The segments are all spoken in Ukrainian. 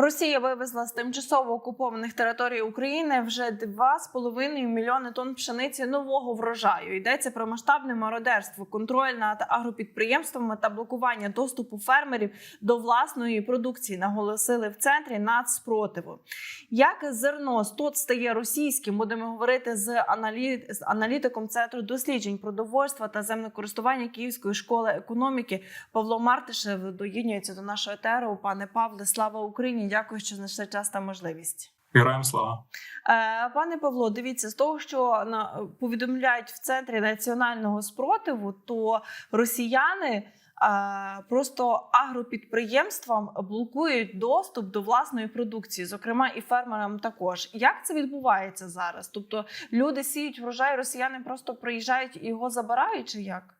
Росія вивезла з тимчасово окупованих територій України вже 2,5 мільйони тонн пшениці нового врожаю. Йдеться про масштабне мародерство, контроль над агропідприємствами та блокування доступу фермерів до власної продукції. Наголосили в центрі нацспротиву. Як зерно тут стає російським, будемо говорити з аналітиком центру досліджень продовольства та землекористування Київської школи економіки Павло Мартишев доєднюється до нашого етеру. Пане Павле, слава Україні! Дякую, що знайшли час та можливість. Героям слава. Е, Пане Павло, дивіться з того, що на повідомляють в центрі національного спротиву, то росіяни е, просто агропідприємствам блокують доступ до власної продукції, зокрема і фермерам також. Як це відбувається зараз? Тобто люди сіють врожай, росіяни просто приїжджають і його забирають, чи як?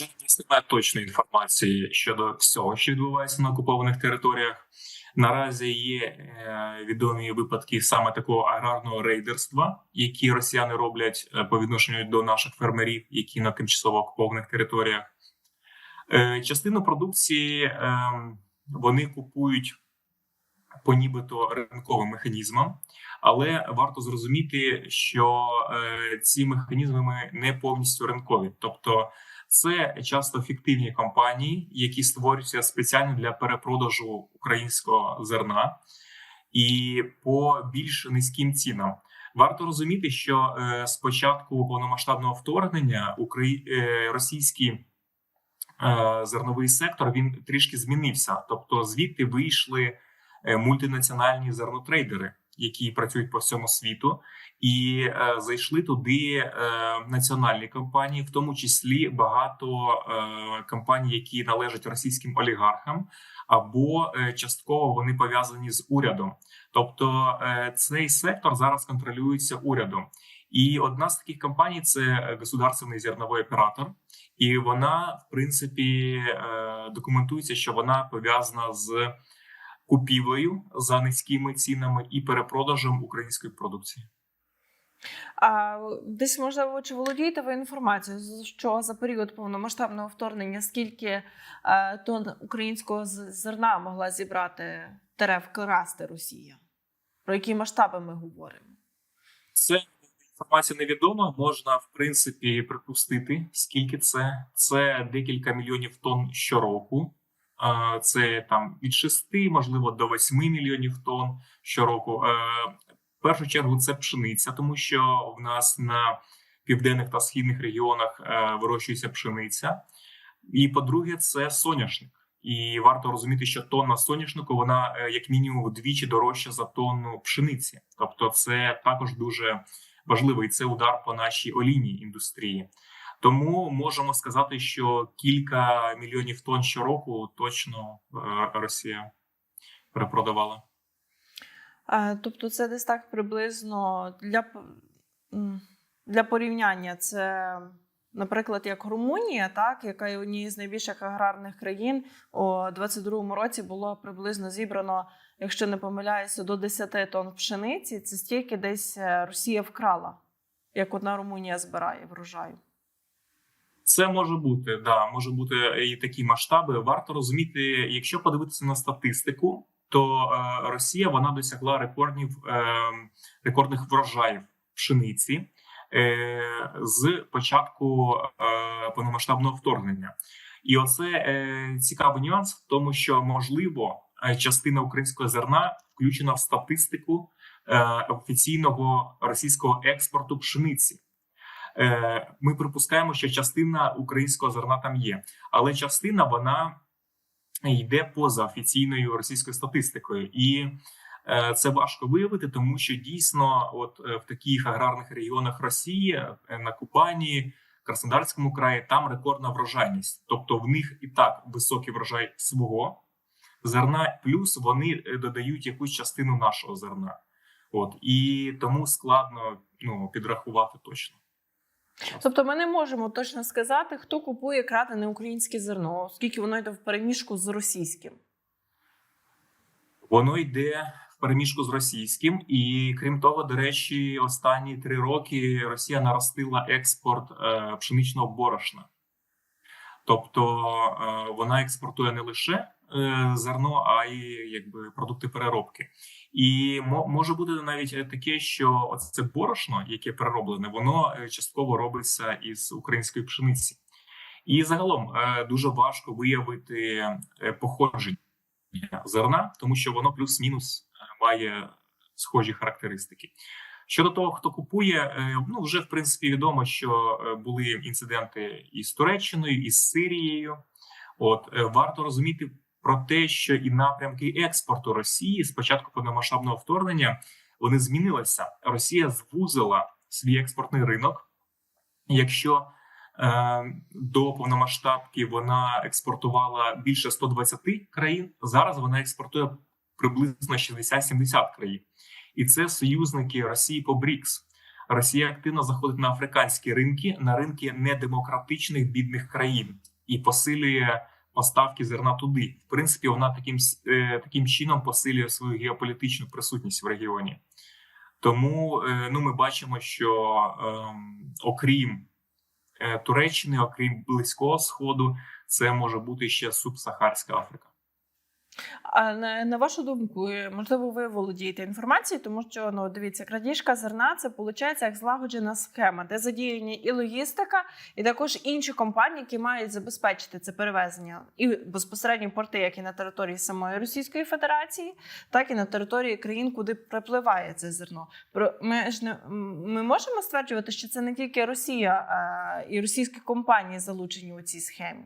Я немає точної інформації щодо всього, що відбувається на окупованих територіях. Наразі є е, відомі випадки саме такого аграрного рейдерства, які росіяни роблять е, по відношенню до наших фермерів, які на тимчасово окупованих територіях. Е, частину продукції е, вони купують по нібито ринковим механізмам, але варто зрозуміти, що ці механізми не повністю ринкові, тобто це часто фіктивні компанії, які створюються спеціально для перепродажу українського зерна. І по більш низьким цінам. Варто розуміти, що е, з початку повномасштабного вторгнення е, російський е, зерновий сектор він трішки змінився, тобто звідти вийшли е, мультинаціональні зернотрейдери, які працюють по всьому світу, і е, зайшли туди е, національні компанії, в тому числі багато е, компаній, які належать російським олігархам, або е, частково вони пов'язані з урядом. Тобто е, цей сектор зараз контролюється урядом. І одна з таких компаній це государственний зерновий оператор, і вона, в принципі, е, документується, що вона пов'язана з купівлею за низькими цінами і перепродажем української продукції. А десь можливо чи володієте ви інформацією, що за період повномасштабного вторгнення скільки е, тонн українського зерна могла зібрати тере вкрасти Росія? Про які масштаби ми говоримо? Це інформація невідома. Можна в принципі припустити, скільки це. Це декілька мільйонів тонн щороку. Це там від 6, можливо, до 8 мільйонів тонн щороку. Е, В першу чергу це пшениця, тому що в нас на південних та східних регіонах е, вирощується пшениця. І по-друге, це соняшник. І варто розуміти, що тонна соняшнику вона е, як мінімум вдвічі дорожча за тонну пшениці. Тобто, це також дуже важливий це удар по нашій олійній індустрії. Тому можемо сказати, що кілька мільйонів тонн щороку точно е, Росія перепродавала. Е, Тобто, це десь так приблизно для, для порівняння. Це, наприклад, як Румунія, так, яка є однією з найбільших аграрних країн, у 22-му році було приблизно зібрано, якщо не помиляюся, до 10 тонн пшениці. Це стільки десь е, Росія вкрала, як одна Румунія збирає врожаю. Це може бути, да, може бути і такі масштаби. Варто розуміти, якщо подивитися на статистику, то е, Росія вона досягла рекордів е, рекордних врожаїв пшениці е, з початку е, повномасштабного вторгнення. І оце е, цікавий нюанс в тому, що можливо е, частина українського зерна включена в статистику е, офіційного російського експорту пшениці. Е, Ми припускаємо, що частина українського зерна там є, але частина вона йде поза офіційною російською статистикою, і е, це важко виявити, тому що дійсно, от е, в таких аграрних регіонах Росії на Кубані, Краснодарському краї, там рекордна врожайність. Тобто в них і так високий врожай свого зерна, плюс вони додають якусь частину нашого зерна. От і тому складно ну підрахувати точно. Тобто ми не можемо точно сказати, хто купує крадене українське зерно, оскільки воно йде в переміжку з російським. Воно йде в переміжку з російським, і крім того, до речі, останні три роки Росія наростила експорт е, пшеничного борошна. Тобто е, вона експортує не лише е, зерно, а й якби продукти переробки. І мо- може бути навіть таке, що це борошно, яке перероблене, воно е, частково робиться із української пшениці. І загалом е, дуже важко виявити е, походження зерна, тому що воно плюс-мінус має схожі характеристики. Щодо того, хто купує, ну вже в принципі відомо, що були інциденти із Туреччиною, із Сирією. От варто розуміти про те, що і напрямки експорту Росії з початку повномасштабного вторгнення вони змінилися. Росія звузила свій експортний ринок. Якщо е, до повномасштабки вона експортувала більше 120 країн, зараз вона експортує приблизно 60-70 країн, і це союзники Росії по БРІКС. Росія активно заходить на африканські ринки, на ринки недемократичних бідних країн і посилює поставки зерна туди. В принципі, вона таким е, таким чином посилює свою геополітичну присутність в регіоні. Тому е, ну, ми бачимо, що ем, окрім е, Туреччини, окрім Близького Сходу, це може бути ще субсахарська Африка. А на, вашу думку, е, можливо, ви володієте інформацією, тому що ну дивіться, крадіжка зерна це виходить як злагоджена схема, де задіяні і логістика, і також інші компанії, які мають забезпечити це перевезення і безпосередньо порти, як і на території самої Російської Федерації, так і на території країн, куди припливає це зерно. Про ми ж не ми можемо стверджувати, що це не тільки Росія а і російські компанії залучені у цій схемі.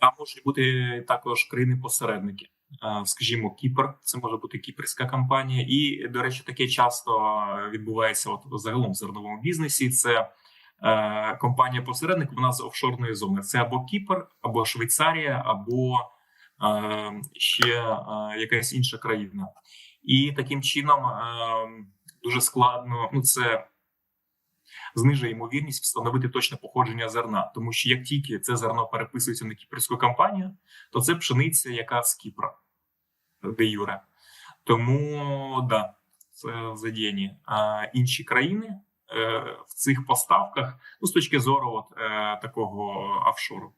Там можуть бути також країни-посередники. Е, Скажімо, Кіпр, це може бути кіпрська компанія, і до речі, таке часто відбувається от загалом в зерновому бізнесі. Це е, компанія-посередник, вона з офшорної зони. Це або Кіпр, або Швейцарія, або е, ще е, якась інша країна. І таким чином е, дуже складно. Ну це знижує ймовірність встановити точне походження зерна, тому що як тільки це зерно переписується на кіпрську компанію, то це пшениця, яка з Кіпра де юре. Тому да, це задіяні. А інші країни е, в цих поставках, ну з точки зору от, е, такого офшору.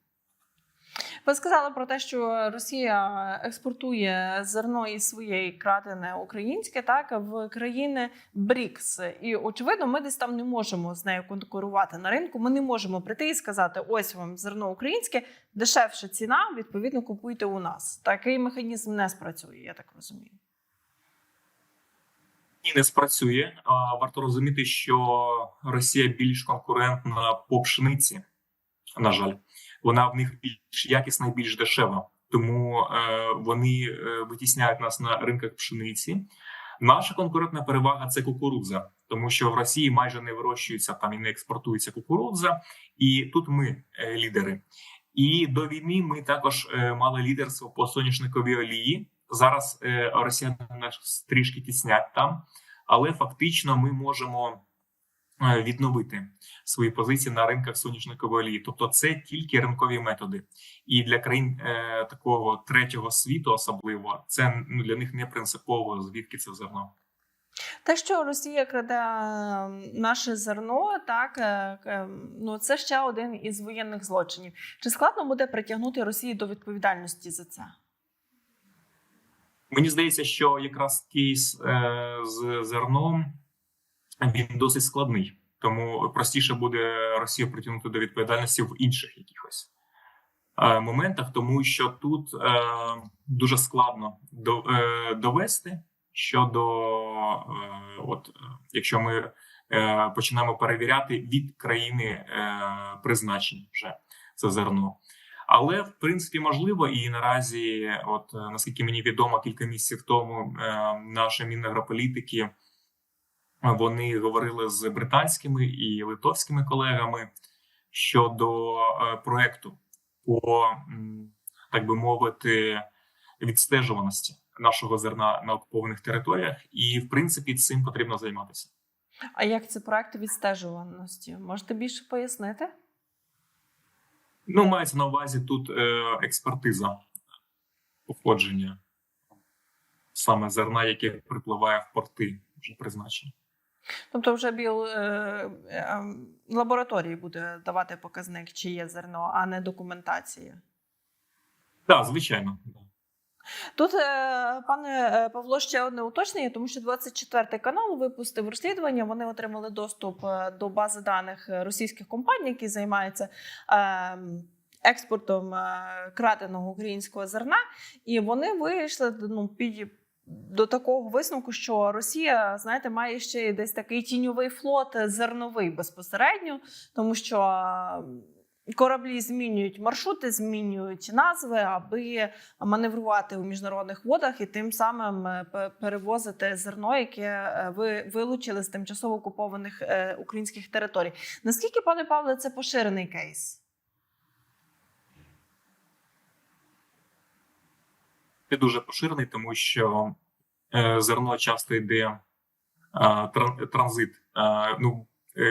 Ви сказали про те, що Росія експортує зерно із своєї крадене українське, так в країни БРІКС. І очевидно, ми десь там не можемо з нею конкурувати на ринку. Ми не можемо прийти і сказати: ось вам зерно українське, дешевша ціна. Відповідно, купуйте у нас. Такий механізм не спрацює, я так розумію. І не спрацює. Варто розуміти, що Росія більш конкурентна по пшениці. На жаль, вона в них більш якісна і більш дешева, тому е, вони е, витісняють нас на ринках пшениці. Наша конкурентна перевага це кукурудза, тому що в Росії майже не вирощується там і не експортується кукурудза, і тут ми е, лідери. І до війни ми також мали лідерство по соняшниковій олії. Зараз росіяни нас трішки тіснять там, але фактично ми можемо відновити свої позиції на ринках соняшникової олії. Тобто, це тільки ринкові методи. І для країн е, такого третього світу, особливо, це ну, для них не принципово, звідки це зерно. Те, що Росія краде е, наше зерно, так е, е, ну це ще один із воєнних злочинів. Чи складно буде притягнути Росію до відповідальності за це? Мені здається, що якраз кейс е, з зерном він досить складний, тому простіше буде Росію притягнути до відповідальності в інших якихось е, моментах, тому що тут е, дуже складно до, е, довести щодо, от якщо ми починаємо перевіряти від країни призначення вже це зерно. Але в принципі можливо, і наразі, от наскільки мені відомо, кілька місяців тому е, наші мінагрополітики вони говорили з британськими і литовськими колегами щодо е, проекту по так би мовити відстежуваності нашого зерна на окупованих територіях, і в принципі цим потрібно займатися. А як це проект відстежуваності? Можете більше пояснити? Ну, мається на увазі тут е, експертиза походження саме зерна, яке припливає в порти вже призначені. Тобто, вже біл е, е, лабораторії буде давати показник, чи є зерно, а не документація. Так, звичайно. Тут, е, пане Павло, ще одне уточнення, тому що 24 канал випустив розслідування. Вони отримали доступ до бази даних російських компаній, які займаються е, експортом краденого українського зерна, і вони вийшли ну, під. До такого висновку, що Росія, знаєте, має ще десь такий тіньовий флот зерновий безпосередньо, тому що кораблі змінюють маршрути, змінюють назви, аби маневрувати у міжнародних водах і тим самим е, перевозити зерно, яке е, ви вилучили з тимчасово окупованих е, українських територій. Наскільки, пане Павле, це поширений кейс? Це дуже поширений, тому що е, зерно часто йде е, транзит. Е, ну,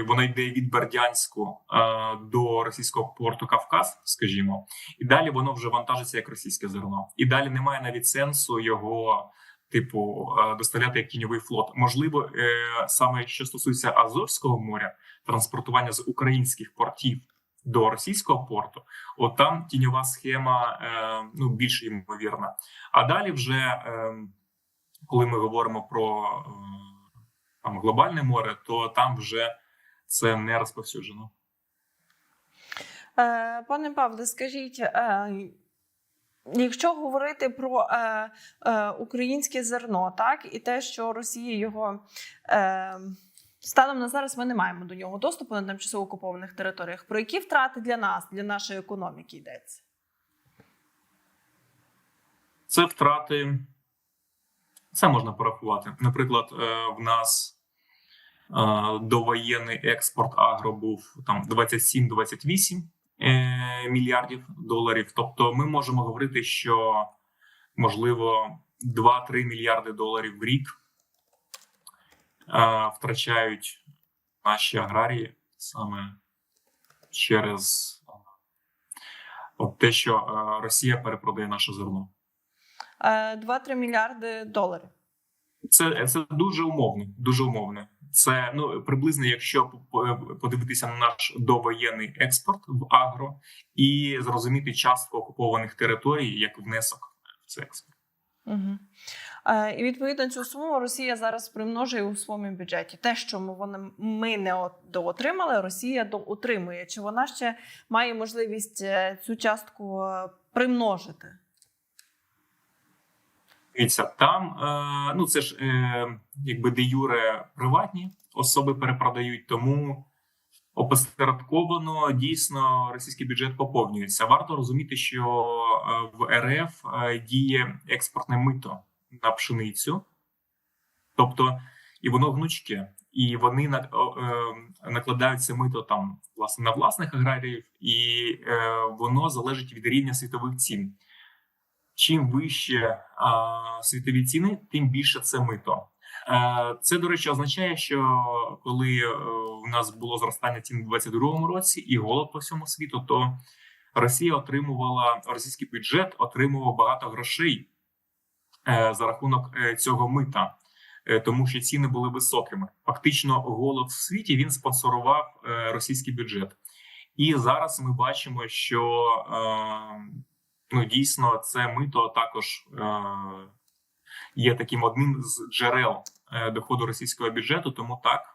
воно йде від Бердянську до російського порту Кавказ, скажімо, і далі воно вже вантажиться як російське зерно. І далі немає навіть сенсу його. Типу доставляти як тіньовий флот. Можливо, саме що стосується Азовського моря, транспортування з українських портів до російського порту, от там тіньова схема е, ну більш ймовірна. А далі, вже е, коли ми говоримо про е, там глобальне море, то там вже це не розповсюджено. Е, Пане Павле, скажіть, е, якщо говорити про е, е, українське зерно, так і те, що Росія його е, станом на зараз ми не маємо до нього доступу на тимчасово окупованих територіях. Про які втрати для нас, для нашої економіки йдеться? Це втрати. Це можна порахувати. Наприклад, е, в нас е, довоєнний експорт агро був там 27-28 е, мільярдів доларів. Тобто, ми можемо говорити, що можливо 2-3 мільярди доларів в рік втрачають наші аграрії саме через е, от те, що е, Росія перепродає наше зерно. Е, 2-3 мільярди доларів. Це, це дуже умовно. Дуже умовно. Це ну приблизно, якщо подивитися на наш довоєнний експорт в агро і зрозуміти частку окупованих територій як внесок в цей експорт. Угу. Е, і відповідно цю суму Росія зараз примножує у своєму бюджеті. Те, що ми, вони, ми не от- доотримали, Росія доотримує. Чи вона ще має можливість е, цю частку е, примножити? Там ну це ж якби де юре приватні особи перепродають, тому опосередковано дійсно російський бюджет поповнюється. Варто розуміти, що в РФ діє експортне мито на пшеницю, тобто і воно гнучке, і вони на, е, накладають це мито там власне на власних аграріїв, і е, воно залежить від рівня світових цін. Чим вище а, світові ціни, тим більше це мито. Е, Це, до речі, означає, що коли е, у нас було зростання цін у 2022 році і голод по всьому світу, то Росія отримувала російський бюджет отримував багато грошей е, за рахунок е, цього мита, е, тому що ціни були високими. Фактично, голод в світі він спонсорував е, російський бюджет. І зараз ми бачимо, що е, ну дійсно це мито також е, є таким одним з джерел е, доходу російського бюджету, тому так е,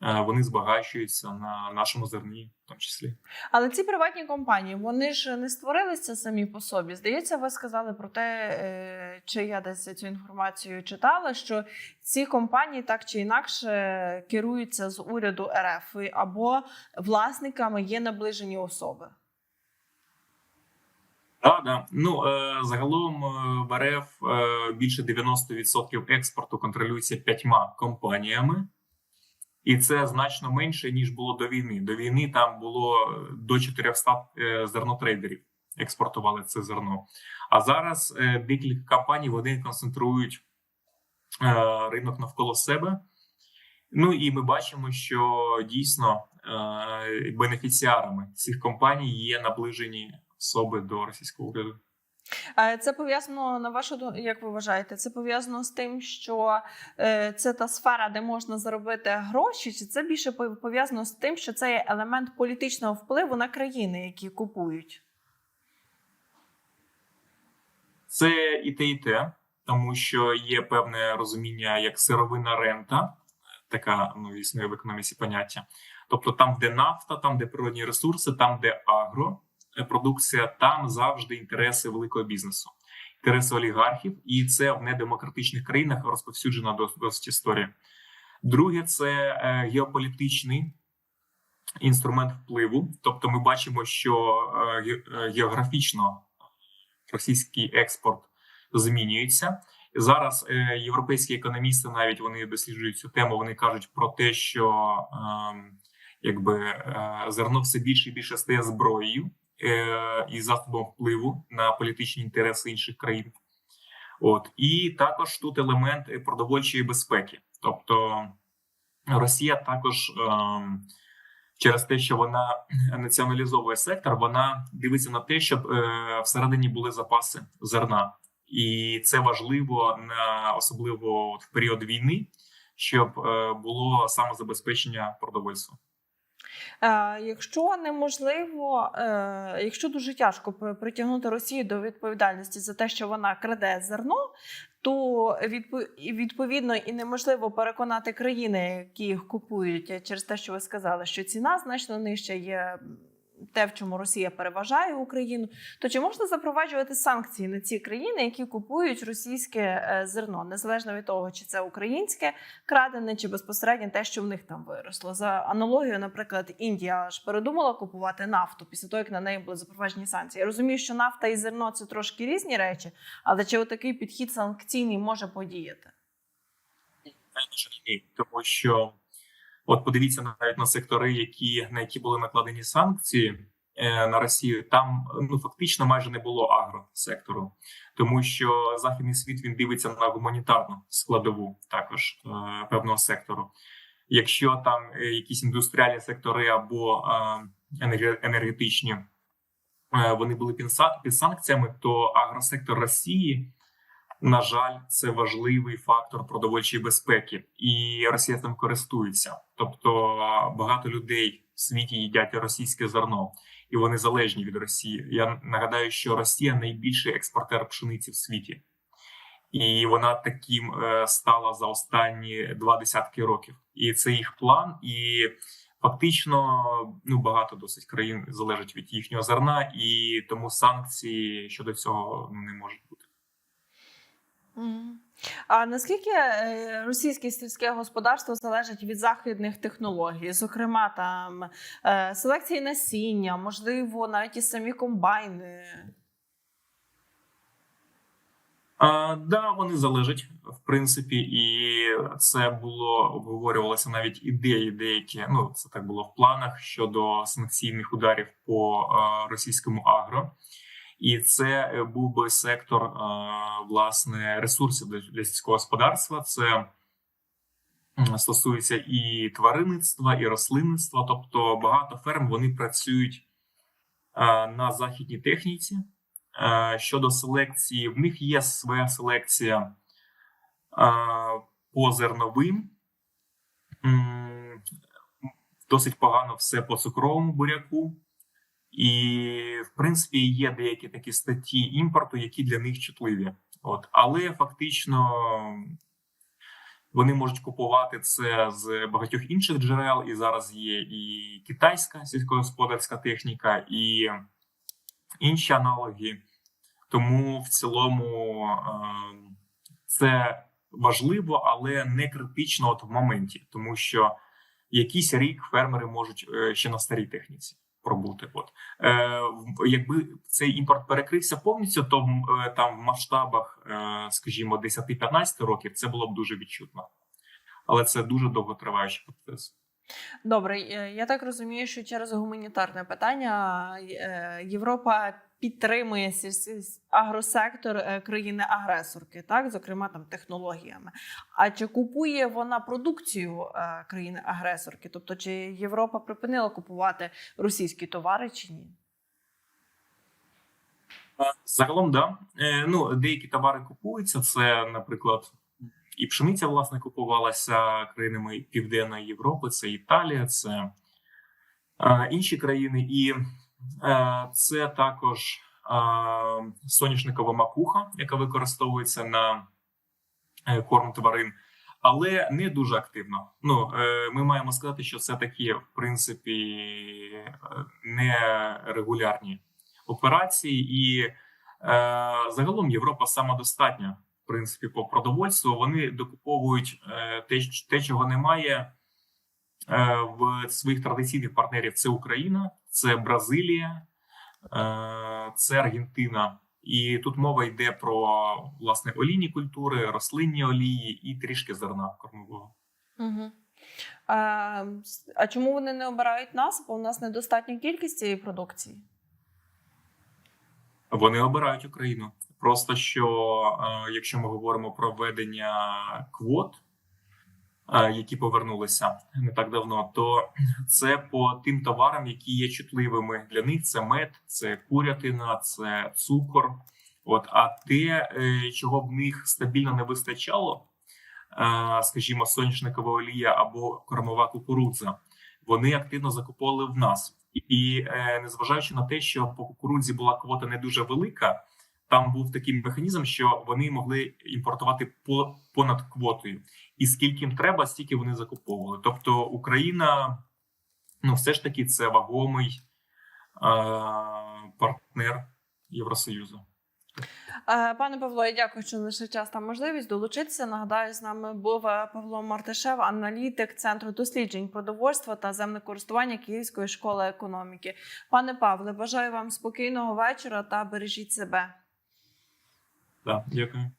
вони збагачуються на нашому зерні, в тому числі. Але ці приватні компанії вони ж не створилися самі по собі. Здається, ви сказали про те, е, чи я десь цю інформацію читала, що ці компанії так чи інакше керуються з уряду РФ або власниками є наближені особи. Да, да. Ну е, загалом е, в РФ е, більше 90% експорту контролюється п'ятьма компаніями, і це значно менше ніж було до війни. До війни там було е, до 400 е, зернотрейдерів експортували це зерно. А зараз е, декілька компаній вони концентрують ринок навколо себе. Ну і ми бачимо, що дійсно бенефіціарами цих компаній є наближені особи до російського уряду. Е, Це пов'язано на вашу ду- як ви вважаєте? Це пов'язано з тим, що е, це та сфера, де можна заробити гроші, чи це більше пов'язано з тим, що це є елемент політичного впливу на країни, які купують? Це і те, і те, тому що є певне розуміння як сировинна рента, така ну, існує в економіці поняття. Тобто, там, де нафта, там, де природні ресурси, там, де агропродукція, там завжди інтереси великого бізнесу, інтереси олігархів, і це в недемократичних країнах розповсюджена дос- досить історія. Друге, це е, геополітичний інструмент впливу. Тобто, ми бачимо, що е, е, географічно російський експорт змінюється. Зараз європейські економісти навіть вони досліджують цю тему. Вони кажуть про те, що ем, якби зерно все більше і більше стає зброєю і засобом впливу на політичні інтереси інших країн. От і також тут елемент е, продовольчої безпеки, тобто Росія також. Ем, Через те, що вона націоналізовує сектор, вона дивиться на те, щоб е, всередині були запаси зерна, і це важливо на особливо в період війни, щоб е, було самозабезпечення продовольства. Е, Якщо неможливо, е, якщо дуже тяжко при- притягнути Росію до відповідальності за те, що вона краде зерно, то відповідно і неможливо переконати країни, які їх купують через те, що ви сказали, що ціна значно нижча є. Те, в чому Росія переважає Україну, то чи можна запроваджувати санкції на ці країни, які купують російське е, зерно, незалежно від того, чи це українське крадене, чи безпосередньо те, що в них там виросло? За аналогією, наприклад, Індія ж передумала купувати нафту після того, як на неї були запроваджені санкції. Я розумію, що нафта і зерно це трошки різні речі, але чи отакий підхід санкційний може подіяти? Ні, тому що от подивіться навіть на сектори, які на які були накладені санкції е, на Росію. Там ну фактично майже не було агросектору, тому що західний світ він дивиться на гуманітарну складову також е, певного сектору. Якщо там е, якісь індустріальні сектори або е, енергетичні е, вони були під санкціями, то агросектор Росії на жаль, це важливий фактор продовольчої безпеки, і Росія цим користується. Тобто багато людей в світі їдять російське зерно, і вони залежні від Росії. Я нагадаю, що Росія найбільший експортер пшениці в світі, і вона таким е, стала за останні два десятки років. І це їх план. І фактично ну багато досить країн залежить від їхнього зерна, і тому санкції щодо цього ну, не можуть бути. А наскільки е, російське сільське господарство залежить від західних технологій, зокрема там е, селекції насіння, можливо, навіть і самі комбайни? А, да, вони залежать в принципі, і це було обговорювалося навіть ідеї деякі. Ну це так було в планах щодо санкційних ударів по а, російському агро. І це е, був би сектор власне ресурсів для, сільського господарства. Це стосується і тваринництва, і рослинництва. Тобто багато ферм вони працюють на західній техніці. Щодо селекції, в них є своя селекція по зерновим. Досить погано все по цукровому буряку. І, в принципі, є деякі такі статті імпорту, які для них чутливі. От. Але фактично вони можуть купувати це з багатьох інших джерел. І зараз є і китайська сільськогосподарська техніка, і інші аналоги. Тому в цілому е, це важливо, але не критично от в моменті, тому що якийсь рік фермери можуть е, ще на старій техніці пробути. От е, якби цей імпорт перекрився повністю, то е, там в масштабах, е, скажімо, 10-15 років це було б дуже відчутно. Але це дуже довготриваючий процес. Добре, е, я так розумію, що через гуманітарне питання е, Європа підтримує агросектор е, країни-агресорки, так, зокрема там технологіями. А чи купує вона продукцію е, країни-агресорки? Тобто, чи Європа припинила купувати російські товари чи ні? Загалом, да. Е, ну, деякі товари купуються. Це, наприклад, і пшениця, власне, купувалася країнами Південної Європи, це Італія, це інші країни, і це також е, соняшникова макуха, яка використовується на е, корм тварин, але не дуже активно. Ну, е, ми маємо сказати, що це такі, в принципі, е, нерегулярні операції, і е, загалом Європа самодостатня. В принципі, по продовольству вони докуповують е, те, те, чого немає е, в своїх традиційних партнерів. Це Україна, це Бразилія, е, це Аргентина. І тут мова йде про власне олійні культури, рослинні олії і трішки зерна кормового. Угу. А, а чому вони не обирають нас? Бо у нас недостатня кількість цієї продукції. Вони обирають Україну. Просто що е, якщо ми говоримо про введення квот, які повернулися не так давно, то це по тим товарам, які є чутливими для них: це мед, це курятина, це цукор. От а те, е, чого в них стабільно не вистачало, е, скажімо, соняшникова олія або кормова кукурудза, вони активно закуповували в нас. І е, незважаючи на те, що по кукурудзі була квота не дуже велика, там був такий механізм, що вони могли імпортувати по понад квотою, і скільки їм треба, стільки вони закуповували. Тобто Україна, ну все ж таки, це вагомий е, партнер Євросоюзу. Е, Пане Павло, я дякую, що знайшли час та можливість долучитися. Нагадаю, з нами був е, Павло Мартишев, аналітик Центру досліджень продовольства та землекористування Київської школи економіки. Пане Павле, бажаю вам спокійного вечора та бережіть себе. Да, дякую.